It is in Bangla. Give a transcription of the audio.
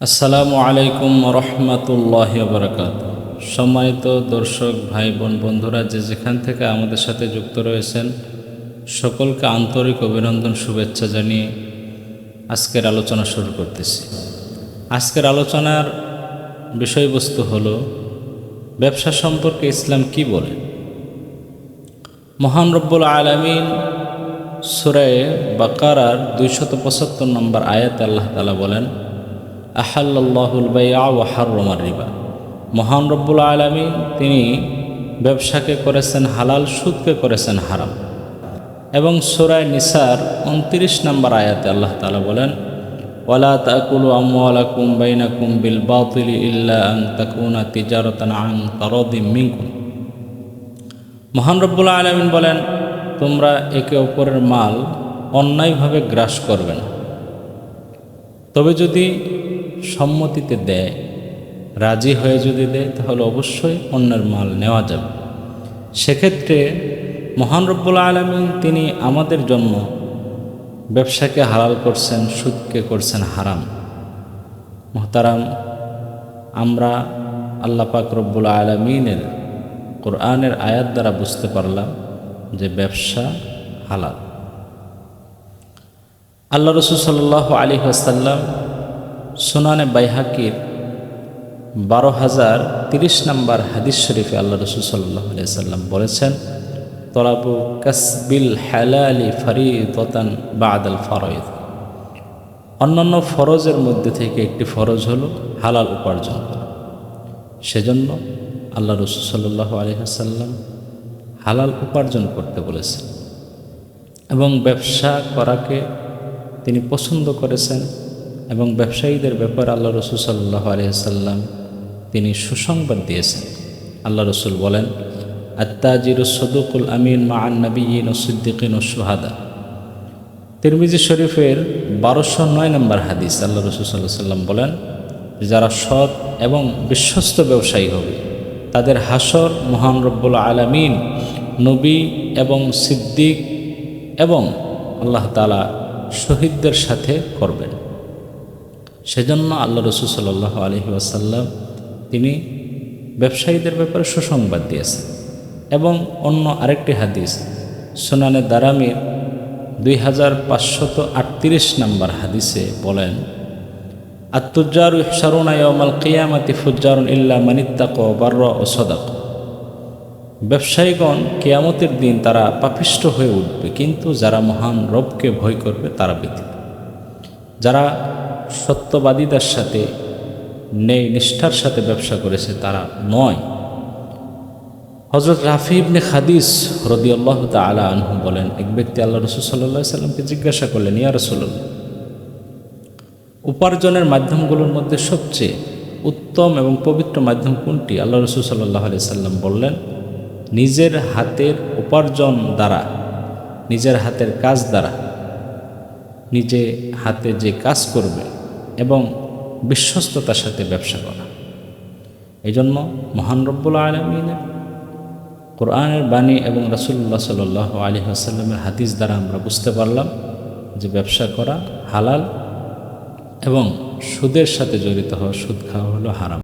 আসসালামু আলাইকুম রহমতুল্লাহ বরকাত সম্মানিত দর্শক, ভাই, বোন, বন্ধুরা, যে যেখান থেকে আমাদের সাথে যুক্ত রয়েছেন, সকলকে আন্তরিক অভিনন্দন, শুভেচ্ছা জানিয়ে আজকের আলোচনা শুরু করতেছি। আজকের আলোচনার বিষয়বস্তু হলো, ব্যবসা সম্পর্কে ইসলাম কি বলে? মহান রব্বুল আলমিন সুরায়ে বাকারার দুইশত পঁচাত্তর নম্বর আয়াত আল্লাহ তালা বলেন আহাল্লাহুল বাইয়া ও হার্রমার রিবা। মহান রব্বুল আলমী তিনি ব্যবসাকে করেছেন হালাল, সুদকে করেছেন হারাম। এবং সুরায় নিসার উনত্রিশ নম্বর আয়াতে আল্লাহ তালা বলেন, ওয়ালা তাকুলু আমওয়ালাকুম বাইনাকুম বিল বাতিল ইল্লা আন তাকুনা তিজারতান আন তারদিম মিনকুম। মহান রব্বুল আলমিন বলেন, তোমরা একে অপরের মাল অন্যায়ভাবে গ্রাস করবে না। তবে যদি সম্মতিতে দেয়। রাজি হয়ে যদি দেয়, তাহলে অবশ্যই অন্যের মাল নেওয়া যাবে। সেক্ষেত্রে মহান রব্বুল আলমিন তিনি আমাদের জন্য ব্যবসাকে হালাল করছেন, সুদকে করছেন হারাম। মোহতারাম, আমরা আল্লাহ পাক রব্বুল আলমিনের কোরআনের আয়াত দ্বারা বুঝতে পারলাম যে ব্যবসা হালাল। আল্লাহ রসুল সাল্লাহ আলী আসাল্লাম সোনানে বাইহাকির বারো হাজার তিরিশ নম্বর হাদিস শরীফে আল্লাহ রসুল সাল্লাহ সাল্লাম বলেছেন, তলাবু কাসবিল হালালি ফরিদতান বাদাল ফরয়েদ অন্যান্য ফরজের মধ্যে থেকে একটি ফরজ হলো হালাল উপার্জন সেজন্য আল্লাহ রসুল সাল্লাহ আলহাসাল্লাম হালাল উপার্জন করতে বলেছেন এবং ব্যবসা করাকে তিনি পছন্দ করেছেন। এবং ব্যবসায়ীদের ব্যাপারে আল্লাহ রসুল সাল্লাহ আলহাম তিনি সুসংবাদ দিয়েছেন। আল্লাহ রসুল বলেন, আত্তাজির সদুকুল আমিন মা আন্নবীন সিদ্দিকিন সুহাদা তিরমিজি শরীফের বারোশো নয় নম্বর হাদিস আল্লাহ রসুল সাল্লাহ সাল্লাম বলেন, যারা সৎ এবং বিশ্বস্ত ব্যবসায়ী হবে, তাদের হাসর মহান রব্বুল আলমিন, নবী এবং সিদ্দিক এবং আল্লাহ তালা শহীদদের সাথে করবেন। সেজন্য আল্লাহ রসুল সাল্লাহ আলহি আসাল্লাম তিনি ব্যবসায়ীদের ব্যাপারে সুসংবাদ দিয়েছেন। এবং অন্য আরেকটি হাদিস, সোনানে দারামির দুই হাজার পাঁচশত আটত্রিশ নম্বর হাদিসে বলেন আত্মুজ্জার ইহসারুন আয়মাল কিয়ামাতি ফুজ্জারুন ইল্লা মানিত্তাক বার্র ও সদাক। ব্যবসায়ীগণ কেয়ামতের দিন তারা পাপিষ্ট হয়ে উঠবে, কিন্তু যারা মহান রবকে ভয় করবে তারা ব্যতীত যারা সত্যবাদীদের সাথে নেই নিষ্ঠার সাথে ব্যবসা করেছে তারা নয়। হজরত রাফি ইবনে খাদিস আল্লাহ তালা আনহু বলেন, এক ব্যক্তি আল্লাহ রসুল সাল্লাহ সাল্লামকে জিজ্ঞাসা করলেন, ইয়া রসুল্লাহ উপার্জনের মাধ্যমগুলোর মধ্যে সবচেয়ে উত্তম এবং পবিত্র মাধ্যম কোনটি? আল্লাহ রসুল সাল্লাহ আলি সাল্লাম বললেন, নিজের হাতের উপার্জন দ্বারা, নিজের হাতের কাজ দ্বারা। নিজে হাতে যে কাজ করবে এবং বিশ্বস্ততার সাথে ব্যবসা করা। এই জন্য মহান রব্বুল আলমিনের কোরআনের বাণী এবং রাসুল্লাহ সাল আলী আসাল্লামের হাদিস দ্বারা আমরা বুঝতে পারলাম যে ব্যবসা করা হালাল এবং সুদের সাথে জড়িত হওয়া সুদ খাওয়া হলো হারাম।